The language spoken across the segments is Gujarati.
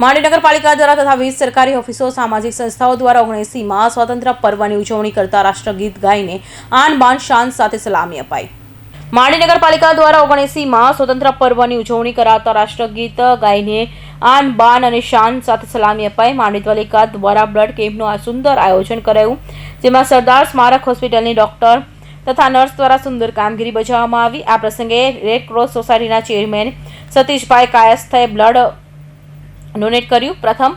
માંડવી દ્વારા તથા વીસ સરકારી ઓફિસો, સામાજિક સંસ્થાઓ દ્વારા ઓગણીસીમાં સ્વતંત્ર પર્વની ઉજવણી કરતા રાષ્ટ્રગીત ગાઈને આન બાન શાન સાથે સલામી અપાઈ. માંડવી દ્વારા ઓગણીસીમાં સ્વતંત્ર પર્વની ઉજવણી કરાતા રાષ્ટ્રગીત ગાઈને આન બાન અને શાન સાથે સલામી અપાઈ. માંડવી પાલિકા દ્વારા બ્લડ કેમ્પનું આ સુંદર આયોજન કરાયું, જેમાં સરદાર સ્મારક હોસ્પિટલની ડોક્ટર તથા નર્સ દ્વારા સુંદર કામગીરી બજાવવામાં આવી. આ પ્રસંગે રેડ ક્રોસ સોસાયટીના ચેરમેન સતીશભાઈ કાયસ્થે બ્લડ ડોનેટ કર્યું. પ્રથમ,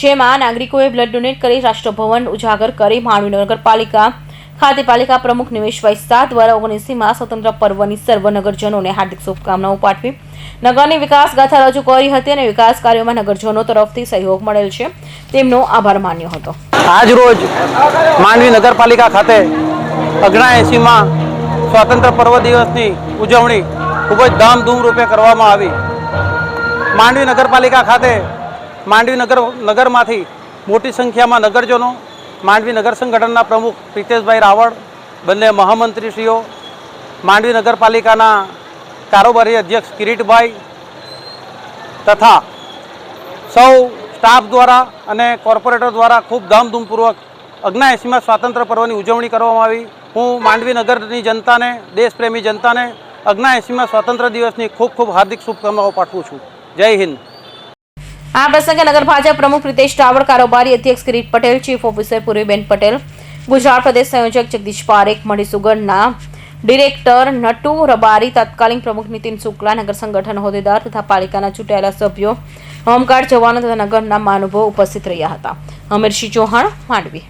જેમાં નાગરિકોએ બ્લડ ડોનેટ કરી રાષ્ટ્રભવન ઉજાગર કરી માંડવી નગરપાલિકા ખાતે પાલિકા પ્રમુખ નિમેશભાઈ શાહ દ્વારા ઓગણીસીમાં સ્વતંત્ર પર્વની સર્વ નગરજનોને હાર્દિક શુભકામનાઓ પાઠવી. નગરની વિકાસ ગાથા રજૂ કરી હતી અને વિકાસ કાર્યોમાં નગરજનો તરફથી સહયોગ મળેલ છે. તેમનો આભાર માન્યો હતો. આજ રોજ માંડવી નગરપાલિકા ખાતે અગણા એંસીમાં સ્વાતંત્ર્ય પર્વ દિવસની ઉજવણી ખૂબ જ ધામધૂમ રૂપે કરવામાં આવી. માંડવી નગરપાલિકા ખાતે માંડવી નગર નગરમાંથી મોટી સંખ્યામાં નગરજનો, માંડવી નગર સંગઠનના પ્રમુખ પ્રિતેશભાઈ રાવળ, બંને મહામંત્રીશ્રીઓ, માંડવી નગરપાલિકાના કારોબારી અધ્યક્ષ કિરીટભાઈ તથા સૌ સ્ટાફ દ્વારા અને કોર્પોરેટર દ્વારા ખૂબ ધામધૂમપૂર્વક અગ્ના એંસીમાં સ્વાતંત્ર્ય પર્વની ઉજવણી કરવામાં આવી. હું માંડવી નગરની જનતાને, દેશપ્રેમી જનતાને અગ્ના એંસીમાં સ્વાતંત્ર્ય દિવસની ખૂબ ખૂબ હાર્દિક શુભકામનાઓ પાઠવું છું. જય હિન્દ. આ પ્રસંગે નગર ભાજપ પ્રમુખ પ્રિતેશ ટાવર, કારોબારી અધ્યક્ષ કિરીટ પટેલ, ચીફ ઓફિસર પૂર્વીબેન પટેલ, ગુજરાત પ્રદેશ સંયોજક જગદીશ પારેખ સુગરના ડિરેક્ટર નટુ રબારી તત્કાલીન પ્રમુખ નીતિન શુક્લા, નગર સંગઠન હોદ્દેદાર તથા પાલિકાના ચૂંટાયેલા સભ્યો, હોમગાર્ડ જવાનો તથા નગરના મહાનુભાવો ઉપસ્થિત રહ્યા હતા. અમીરસિંહ ચૌહાણ, માંડવી.